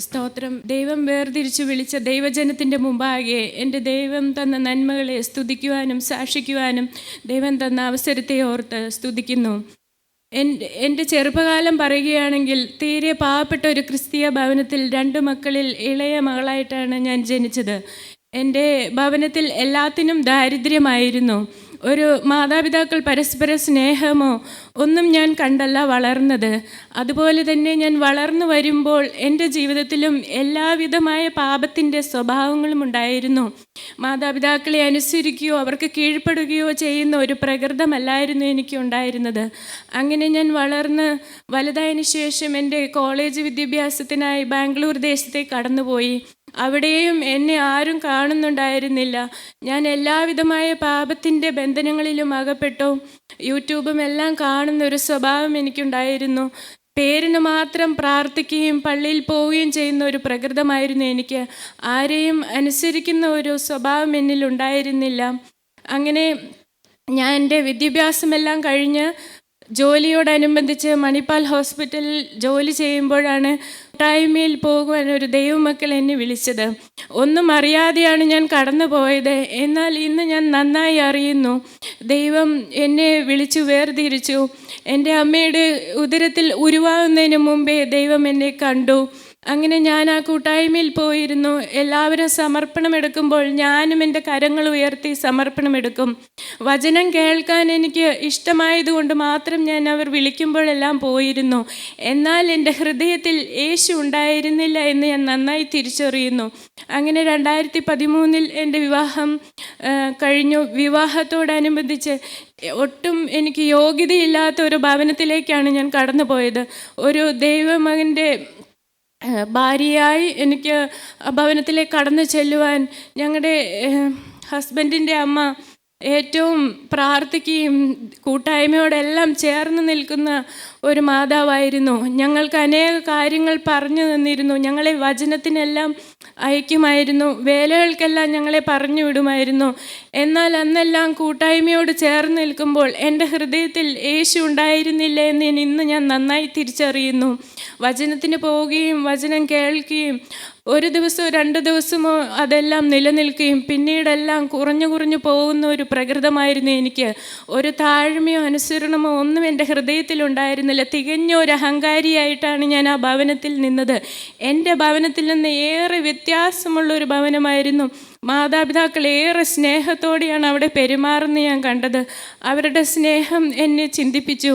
സ്തോത്രം. ദൈവം വേർതിരിച്ചു വിളിച്ച ദൈവജനത്തിന്റെ മുമ്പാകെ എന്റെ ദൈവം തന്ന നന്മകളെ സ്തുതിക്കുവാനും സാക്ഷിക്കുവാനും ദൈവം തന്ന അവസരത്തെ ഓർത്ത് സ്തുതിക്കുന്നു. എന്റെ എന്റെ ചെറുപ്പകാലം പറയുകയാണെങ്കിൽ തീരെ പാവപ്പെട്ട ഒരു ക്രിസ്തീയ ഭവനത്തിൽ രണ്ട് മക്കളിൽ ഇളയ മകളായിട്ടാണ് ഞാൻ ജനിച്ചത്. എന്റെ ഭവനത്തിൽ എല്ലാത്തിനും ദാരിദ്ര്യമായിരുന്നു. ഒരു മാതാപിതാക്കൾ പരസ്പര സ്നേഹമോ ഒന്നും ഞാൻ കണ്ടല്ല വളർന്നത്. അതുപോലെ തന്നെ ഞാൻ വളർന്നു വരുമ്പോൾ എന്റെ ജീവിതത്തിലും എല്ലാവിധമായ പാപത്തിന്റെ സ്വഭാവങ്ങളും ഉണ്ടായിരുന്നു. മാതാപിതാക്കളെ അനുസരിക്കുകയോ അവർക്ക് കീഴ്പ്പെടുകയോ ചെയ്യുന്ന ഒരു പ്രകൃതമല്ലായിരുന്നു എനിക്ക് ഉണ്ടായിരുന്നത്. അങ്ങനെ ഞാൻ വളർന്ന് വലുതായതിനു ശേഷം എന്റെ കോളേജ് വിദ്യാഭ്യാസത്തിനായി ബാംഗ്ലൂർ ദേശത്തേക്ക് കടന്നുപോയി. അവിടെയും എന്നെ ആരും കാണുന്നുണ്ടായിരുന്നില്ല. ഞാൻ എല്ലാവിധമായ പാപത്തിന്റെ ബന്ധനങ്ങളിലും അകപ്പെട്ടു. യൂട്യൂബും എല്ലാം കാണുന്ന ഒരു സ്വഭാവം എനിക്കുണ്ടായിരുന്നു. പേരിന് മാത്രം പ്രാർത്ഥിക്കുകയും പള്ളിയിൽ പോവുകയും ചെയ്യുന്ന ഒരു പ്രകൃതമായിരുന്നു എനിക്ക്. ആരെയും അനുസരിക്കുന്ന ഒരു സ്വഭാവം എന്നിൽ ഉണ്ടായിരുന്നില്ല അങ്ങനെ ഞാൻ എന്റെ വിദ്യാഭ്യാസമെല്ലാം കഴിഞ്ഞ് ജോലിയോടനുബന്ധിച്ച് മണിപ്പാൽ ഹോസ്പിറ്റലിൽ ജോലി ചെയ്യുമ്പോഴാണ് കൂട്ടായ്മയിൽ പോകുവാൻ ഒരു ദൈവമക്കൾ എന്നെ വിളിച്ചത്. ഒന്നും അറിയാതെയാണ് ഞാൻ കടന്നു പോയത് എന്നാൽ ഇന്ന് ഞാൻ നന്നായി അറിയുന്നു. ദൈവം എന്നെ വിളിച്ചു വേർതിരിച്ചു. എന്റെ അമ്മയുടെ ഉദരത്തിൽ ഉരുവാകുന്നതിന് മുമ്പേ ദൈവം എന്നെ കണ്ടു. അങ്ങനെ ഞാൻ ആ കൂട്ടായ്മയിൽ പോയിരുന്നു. എല്ലാവരും സമർപ്പണം എടുക്കുമ്പോൾ ഞാനും എന്റെ കരങ്ങൾ ഉയർത്തി സമർപ്പണം എടുക്കും വചനം കേൾക്കാൻ എനിക്ക് ഇഷ്ടമായതുകൊണ്ട് മാത്രം ഞാൻ അവർ വിളിക്കുമ്പോഴെല്ലാം പോയിരുന്നു. എന്നാൽ എന്റെ ഹൃദയത്തിൽ യേശു ഉണ്ടായിരുന്നില്ല എന്ന് ഞാൻ നന്നായി തിരിച്ചറിയുന്നു. അങ്ങനെ രണ്ടായിരത്തി പതിമൂന്നിൽ എന്റെ വിവാഹം കഴിഞ്ഞു. വിവാഹത്തോടനുബന്ധിച്ച് ഒട്ടും എനിക്ക് യോഗ്യതയില്ലാത്ത ഒരു ഭവനത്തിലേക്കാണ് ഞാൻ കടന്നു പോയത് ഒരു ദൈവമകന്റെ ഭാര്യയായി എനിക്ക് ഭവനത്തിലേക്ക് കടന്നു ചെല്ലുവാൻ ഞങ്ങളുടെ ഹസ്ബൻഡിന്റെ അമ്മ ഏറ്റവും പ്രാർത്ഥിക്കുകയും കൂട്ടായ്മയോടെല്ലാം ചേർന്ന് നിൽക്കുന്ന ഒരു മാതാവായിരുന്നു. ഞങ്ങൾക്ക് അനേക കാര്യങ്ങൾ പറഞ്ഞു തന്നിരുന്നു. ഞങ്ങളെ വചനത്തിനെല്ലാം അയക്കുമായിരുന്നു. വേലകൾക്കെല്ലാം ഞങ്ങളെ പറഞ്ഞു വിടുമായിരുന്നു. എന്നാൽ അന്നെല്ലാം കൂട്ടായ്മയോട് ചേർന്ന് നിൽക്കുമ്പോൾ എന്റെ ഹൃദയത്തിൽ യേശു ഉണ്ടായിരുന്നില്ല എന്ന് ഇന്ന് ഞാൻ നന്നായി തിരിച്ചറിയുന്നു. വചനത്തിന് പോവുകയും വചനം കേൾക്കുകയും ഒരു ദിവസമോ രണ്ട് ദിവസമോ അതെല്ലാം നിലനിൽക്കുകയും പിന്നീടെല്ലാം കുറഞ്ഞു കുറഞ്ഞു പോകുന്ന ഒരു പ്രകൃതമായിരുന്നു എനിക്ക്. ഒരു താഴ്മയോ അനുസരണമോ ഒന്നും എന്റെ ഹൃദയത്തിൽ ഉണ്ടായിരുന്നില്ല തികഞ്ഞ ഒരു അഹങ്കാരിയായിട്ടാണ് ഞാൻ ആ ഭവനത്തിൽ നിന്നത്. എന്റെ ഭവനത്തിൽ നിന്ന് ഏറെ വ്യത്യാസമുള്ള ഒരു ഭവനമായിരുന്നു. മാതാപിതാക്കൾ ഏറെ സ്നേഹത്തോടെയാണ് അവിടെ പെരുമാറുന്നത് ഞാൻ കണ്ടത്. അവരുടെ സ്നേഹം എന്നെ ചിന്തിപ്പിച്ചു.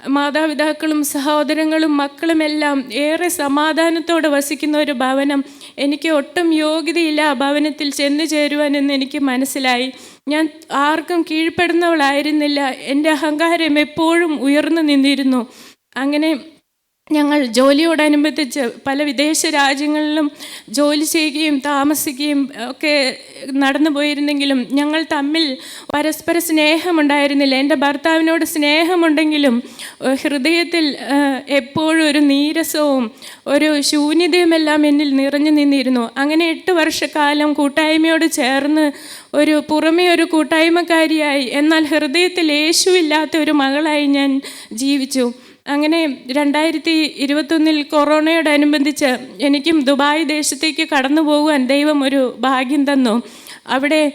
മാതാപിതാക്കളും സഹോദരങ്ങളും മക്കളുമെല്ലാം ഏറെ സമാധാനത്തോടെ വസിക്കുന്ന ഒരു ഭവനം എനിക്ക് ഒട്ടും യോഗ്യതയില്ല ആ ഭവനത്തിൽ ചെന്നു ചേരുവാനെന്ന് എനിക്ക് മനസ്സിലായി. ഞാൻ ആർക്കും കീഴ്പ്പെടുന്നവളായിരുന്നില്ല. എന്റെ അഹങ്കാരം എപ്പോഴും ഉയർന്നു നിന്നിരുന്നു. അങ്ങനെ ഞങ്ങൾ ജോലിയോടനുബന്ധിച്ച് പല വിദേശ രാജ്യങ്ങളിലും ജോലി ചെയ്യുകയും താമസിക്കുകയും ഒക്കെ നടന്നു പോയിരുന്നെങ്കിലും ഞങ്ങൾ തമ്മിൽ പരസ്പര സ്നേഹമുണ്ടായിരുന്നില്ല. എന്റെ ഭർത്താവിനോട് സ്നേഹമുണ്ടെങ്കിലും ഹൃദയത്തിൽ എപ്പോഴും ഒരു നീരസവും ഒരു ശൂന്യതയുമെല്ലാം എന്നിൽ നിറഞ്ഞു നിന്നിരുന്നു. അങ്ങനെ എട്ട് വർഷക്കാലം കൂട്ടായ്മയോട് ചേർന്ന് ഒരു പുറമേ ഒരു കൂട്ടായ്മക്കാരിയായി. എന്നാൽ ഹൃദയത്തിൽ യേശുവില്ലാത്ത ഒരു മകളായി ഞാൻ ജീവിച്ചു. അങ്ങനെ രണ്ടായിരത്തി ഇരുപത്തൊന്നിൽ കൊറോണയോടനുബന്ധിച്ച് എനിക്കും ദുബായ് ദേശത്തേക്ക് കടന്നു പോകുവാൻ ദൈവം ഒരു ഭാഗ്യം തന്നു. അവിടെ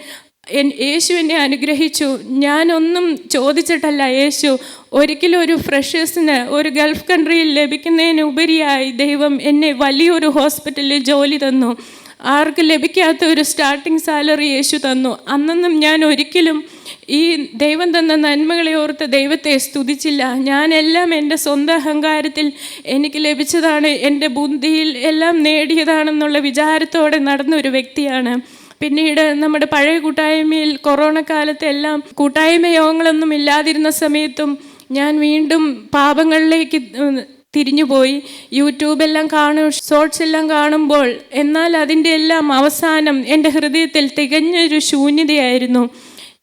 യേശു എന്നെ അനുഗ്രഹിച്ചു. ഞാനൊന്നും ചോദിച്ചിട്ടല്ല യേശു ഒരിക്കലും ഒരു ഫ്രഷേഴ്സിന് ഒരു ഗൾഫ് കൺട്രിയിൽ ലഭിക്കുന്നതിനുപരിയായി ദൈവം എന്നെ വലിയൊരു ഹോസ്പിറ്റലിൽ ജോലി തന്നു. ആർക്കും ലഭിക്കാത്ത ഒരു സ്റ്റാർട്ടിംഗ് സാലറി യേശു തന്നു. അന്നൊന്നും ഞാൻ ഒരിക്കലും ഈ ദൈവം തന്ന നന്മകളെ ഓർത്ത് ദൈവത്തെ സ്തുതിച്ചില്ല. ഞാനെല്ലാം എന്റെ സ്വന്തം അഹങ്കാരത്തിൽ എനിക്ക് ലഭിച്ചതാണ്. എന്റെ ബുദ്ധിയിൽ എല്ലാം നേടിയതാണെന്നുള്ള വിചാരത്തോടെ നടന്ന ഒരു വ്യക്തിയാണ്. പിന്നീട് നമ്മുടെ പഴയ കൂട്ടായ്മയിൽ കൊറോണ കാലത്തെല്ലാം കൂട്ടായ്മ യോഗങ്ങളൊന്നും ഇല്ലാതിരുന്ന സമയത്തും ഞാൻ വീണ്ടും പാപങ്ങളിലേക്ക് തിരിഞ്ഞുപോയി. യൂട്യൂബെല്ലാം കാണും ഷോർട്സ് എല്ലാം കാണുമ്പോൾ എന്നാൽ അതിന്റെ എല്ലാം അവസാനം എന്റെ ഹൃദയത്തിൽ തികഞ്ഞൊരു ശൂന്യതയായിരുന്നു.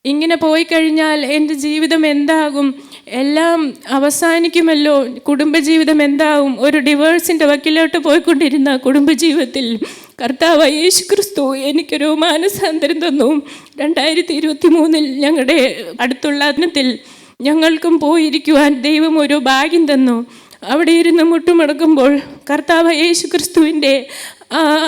ഇങ്ങനെ പോയി കഴിഞ്ഞാൽ എന്റെ ജീവിതം എന്താകും? എല്ലാം അവസാനിക്കുമല്ലോ. കുടുംബജീവിതം എന്താകും? ഒരു ഡിവേഴ്സിന്റെ വക്കിലോട്ട് പോയിക്കൊണ്ടിരുന്ന കുടുംബജീവിതത്തിൽ കർത്താവ് യേശു ക്രിസ്തു എനിക്കൊരു മാനസാന്തരം തന്നു. രണ്ടായിരത്തി ഇരുപത്തി മൂന്നിൽ ഞങ്ങളുടെ അടുത്തുള്ള അതിനത്തിൽ ഞങ്ങൾക്കും പോയിരിക്കുവാൻ ദൈവം ഒരു ഭാഗ്യം തന്നു. അവിടെ ഇരുന്ന് മുട്ടുമടക്കുമ്പോൾ കർത്താവ് യേശു ക്രിസ്തുവിന്റെ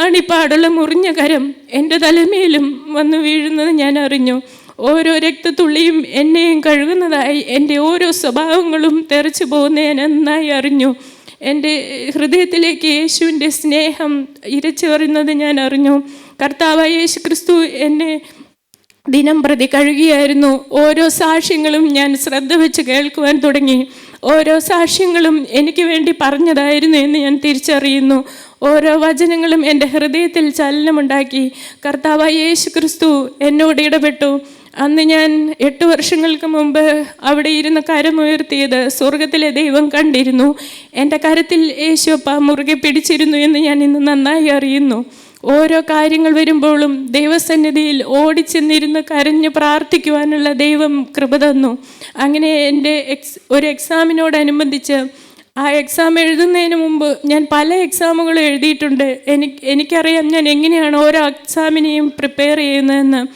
ആണിപ്പാടുള്ള മുറിഞ്ഞ കരം എന്റെ തലമേലും വന്നു വീഴുന്നത് ഞാൻ അറിഞ്ഞു. ഓരോ രക്തത്തുള്ളിയും എന്നെയും കഴുകുന്നതായി എന്റെ ഓരോ സ്വഭാവങ്ങളും തെറിച്ചു പോകുന്ന ഞാൻ നന്നായി അറിഞ്ഞു. എന്റെ ഹൃദയത്തിലേക്ക് യേശുവിന്റെ സ്നേഹം ഇരച്ചേറുന്നത് ഞാൻ അറിഞ്ഞു. കർത്താവ് യേശു ക്രിസ്തു എന്നെ ദിനം പ്രതി കഴുകിയായിരുന്നു. ഓരോ സാക്ഷ്യങ്ങളും ഞാൻ ശ്രദ്ധ വെച്ച് കേൾക്കുവാൻ തുടങ്ങി. ഓരോ സാക്ഷ്യങ്ങളും എനിക്ക് വേണ്ടി പറഞ്ഞതായിരുന്നു എന്ന് ഞാൻ തിരിച്ചറിയുന്നു. ഓരോ വചനങ്ങളും എന്റെ ഹൃദയത്തിൽ ചലനമുണ്ടാക്കി. കർത്താവായ യേശു ക്രിസ്തു എന്നോട് ഇടപെട്ടു. അന്ന് ഞാൻ എട്ട് വർഷങ്ങൾക്ക് മുമ്പ് അവിടെ ഇരുന്ന് കരമുയർത്തിയത് സ്വർഗത്തിലെ ദൈവം കണ്ടിരുന്നു. എന്റെ കരത്തിൽ യേശുപ്പ മുറുകെ പിടിച്ചിരുന്നു എന്ന് ഞാൻ ഇന്ന് നന്നായി അറിയുന്നു. ഓരോ കാര്യങ്ങൾ വരുമ്പോഴും ദൈവസന്നിധിയിൽ ഓടിച്ചെന്നിരുന്ന് കരഞ്ഞ് പ്രാർത്ഥിക്കുവാനുള്ള ദൈവം കൃപ തന്നു. അങ്ങനെ എന്റെ എക്സ് ഒരു എക്സാമിനോടനുബന്ധിച്ച് ആ എക്സാം എഴുതുന്നതിന് മുമ്പ് ഞാൻ പല എക്സാമുകളും എഴുതിയിട്ടുണ്ട്. എനിക്ക് എനിക്കറിയാം ഞാൻ എങ്ങനെയാണ് ഓരോ എക്സാമിനെയും പ്രിപ്പയർ ചെയ്യുന്നതെന്ന്.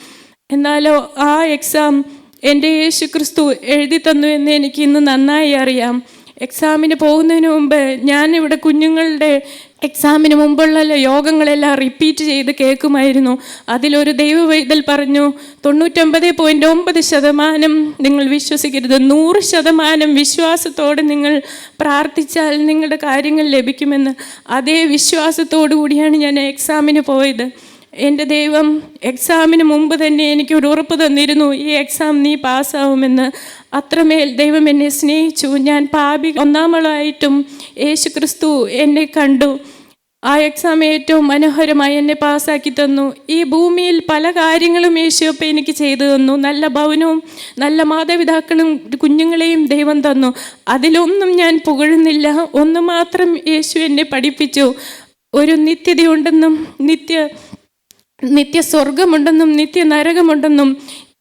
എന്നാലോ ആ എക്സാം എന്റെ യേശു ക്രിസ്തു എഴുതി തന്നു എന്ന് എനിക്ക് ഇന്ന് നന്നായി അറിയാം. എക്സാമിന് പോകുന്നതിന് മുമ്പ് ഞാനിവിടെ കുഞ്ഞുങ്ങളുടെ എക്സാമിന് മുമ്പുള്ള യോഗങ്ങളെല്ലാം റിപ്പീറ്റ് ചെയ്ത് കേൾക്കുമായിരുന്നു. അതിലൊരു ദൈവവൈതൽ പറഞ്ഞു തൊണ്ണൂറ്റൊമ്പത് പോയിന്റ് ഒമ്പത് ശതമാനം നിങ്ങൾ വിശ്വസിക്കരുത്. നൂറ് ശതമാനം വിശ്വാസത്തോടെ നിങ്ങൾ പ്രാർത്ഥിച്ചാൽ നിങ്ങളുടെ കാര്യങ്ങൾ ലഭിക്കുമെന്ന്. അതേ വിശ്വാസത്തോടു കൂടിയാണ് ഞാൻ എക്സാമിന് പോയത്. എന്റെ ദൈവം എക്സാമിന് മുമ്പ് തന്നെ എനിക്കൊരു ഉറപ്പ് തന്നിരുന്നു ഈ എക്സാം നീ പാസ്സാവുമെന്ന്. അത്രമേൽ ദൈവം എന്നെ സ്നേഹിച്ചു. ഞാൻ പാപി ഒന്നാമളായിട്ടും യേശു ക്രിസ്തു എന്നെ കണ്ടു. ആ എക്സാം ഏറ്റവും മനോഹരമായി എന്നെ പാസ്സാക്കി തന്നു. ഈ ഭൂമിയിൽ പല കാര്യങ്ങളും യേശുവപ്പ എനിക്ക് ചെയ്തു തന്നു. നല്ല ഭവനവും നല്ല മാതാപിതാക്കളും കുഞ്ഞുങ്ങളെയും ദൈവം തന്നു. അതിലൊന്നും ഞാൻ പുകഴുന്നില്ല. ഒന്ന് മാത്രം യേശു എന്നെ പഠിപ്പിച്ചു. ഒരു നിത്യതയുണ്ടെന്നും നിത്യ നിത്യസ്വർഗമുണ്ടെന്നും നിത്യ നരകമുണ്ടെന്നും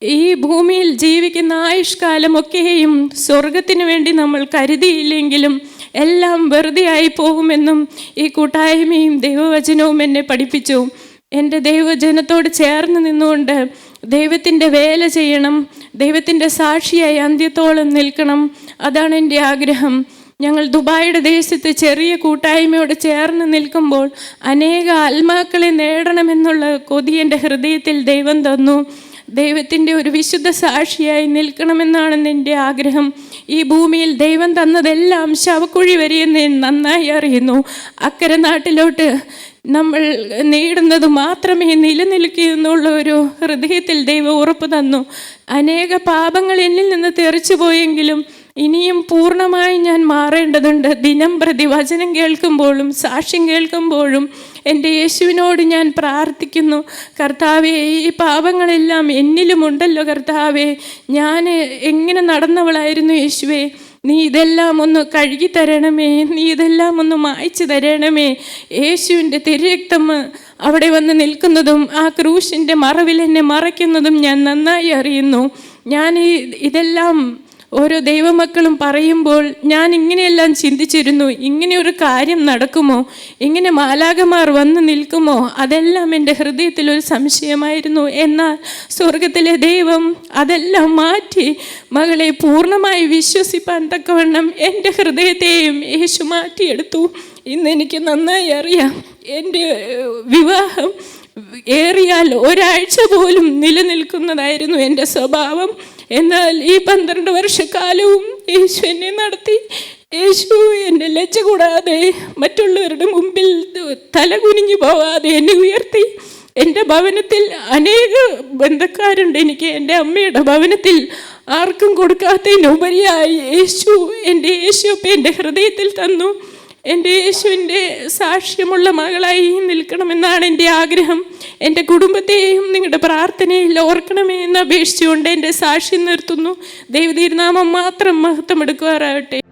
ഈ ഭൂമിയിൽ ജീവിക്കുന്ന ആയുഷ്കാലമൊക്കെയും സ്വർഗത്തിന് വേണ്ടി നമ്മൾ കരുതിയില്ലെങ്കിലും എല്ലാം വെറുതെ ആയി പോകുമെന്നും ഈ കൂട്ടായ്മയും ദൈവവചനവും എന്നെ പഠിപ്പിച്ചു. എന്റെ ദൈവജനത്തോട് ചേർന്ന് നിന്നുകൊണ്ട് ദൈവത്തിന്റെ വേല ചെയ്യണം ദൈവത്തിന്റെ സാക്ഷിയായി അന്ത്യത്തോളം നിൽക്കണം. അതാണ് എന്റെ ആഗ്രഹം. ഞങ്ങൾ ദുബായിയുടെ ദേശത്ത് ചെറിയ കൂട്ടായ്മയോട് ചേർന്ന് നിൽക്കുമ്പോൾ അനേക ആത്മാക്കളെ നേടണമെന്നുള്ള കൊതി എന്റെ ഹൃദയത്തിൽ ദൈവം തന്നു. ദൈവത്തിന്റെ ഒരു വിശുദ്ധ സാക്ഷിയായി നിൽക്കണമെന്നാണ് എന്റെ ആഗ്രഹം. ഈ ഭൂമിയിൽ ദൈവം തന്നതെല്ലാം ശവക്കുഴി വരെയെന്ന് നന്നായി അറിയുന്നു. അക്കരെ നാട്ടിലോട്ട് നമ്മൾ നേടുന്നത് മാത്രമേ നിലനിൽക്കുന്നുള്ള ഒരു ഹൃദയത്തിൽ ദൈവം ഉറപ്പ് തന്നു. അനേക പാപങ്ങൾ എന്നിൽ നിന്ന് തെറിച്ചു പോയെങ്കിലും ഇനിയും പൂർണമായി ഞാൻ മാറേണ്ടതുണ്ട്. ദിനം പ്രതി വചനം കേൾക്കുമ്പോഴും സാക്ഷ്യം കേൾക്കുമ്പോഴും എന്റെ യേശുവിനോട് ഞാൻ പ്രാർത്ഥിക്കുന്നു. കർത്താവെ ഈ പാപങ്ങളെല്ലാം എന്നിലുമുണ്ടല്ലോ കർത്താവെ. ഞാൻ എങ്ങനെ നടന്നവളായിരുന്നു യേശുവേ. നീ ഇതെല്ലാം ഒന്ന് കഴുകി തരണമേ. നീ ഇതെല്ലാം ഒന്ന് മായ്ച്ചു തരണമേ. യേശുവിന്റെ തിരക്തം അവിടെ വന്ന് നിൽക്കുന്നതും ആ ക്രൂശിന്റെ മറവിൽ എന്നെ മറയ്ക്കുന്നതും ഞാൻ നന്നായി അറിയുന്നു. ഞാൻ ഈ ഇതെല്ലാം ഓരോ ദൈവമക്കളും പറയുമ്പോൾ ഞാൻ ഇങ്ങനെയെല്ലാം ചിന്തിച്ചിരുന്നു ഇങ്ങനെ ഒരു കാര്യം നടക്കുമോ ഇങ്ങനെ മാലാകമാർ വന്ന് നിൽക്കുമോ അതെല്ലാം എന്റെ ഹൃദയത്തിൽ ഒരു സംശയമായിരുന്നു. എന്നാൽ സ്വർഗത്തിലെ ദൈവം അതെല്ലാം മാറ്റി മകളെ പൂർണമായി വിശ്വസിപ്പാൻ തക്കവണ്ണം എന്റെ ഹൃദയത്തെയും യേശു മാറ്റിയെടുത്തു. ഇന്ന് എനിക്ക് നന്നായി അറിയാം എന്റെ വിവാഹം ഏറിയാൽ ഒരാഴ്ച പോലും നിലനിൽക്കുന്നതായിരുന്നു എന്റെ സ്വഭാവം. എന്നാൽ ഈ പന്ത്രണ്ട് വർഷക്കാലവും യേശു എന്നെ നടത്തി. യേശു എന്നെ ലജ്ജ കൂടാതെ മറ്റുള്ളവരുടെ മുമ്പിൽ തല കുനിഞ്ഞു പോവാതെ എന്നെ ഉയർത്തി. എന്റെ ഭവനത്തിൽ അനേക ബന്ധക്കാരുണ്ട്. എനിക്ക് എന്റെ അമ്മയുടെ ഭവനത്തിൽ ആർക്കും കൊടുക്കാത്തതിനുപരിയായി യേശു എന്റെ യേശു എന്റെ ഹൃദയത്തിൽ തന്നു. എന്റെ യേശുവിന്റെ സാക്ഷ്യമുള്ള മകളായി നിൽക്കണമെന്നാണ് എന്റെ ആഗ്രഹം. എന്റെ കുടുംബത്തെയും നിങ്ങളുടെ പ്രാർത്ഥനയിൽ ഓർക്കണമേ എന്ന് അപേക്ഷിച്ചുകൊണ്ട് എന്റെ സാക്ഷ്യം നിർത്തുന്നു. ദൈവതീരുനാമം മാത്രം മഹത്വം എടുക്കുവാറാകട്ടെ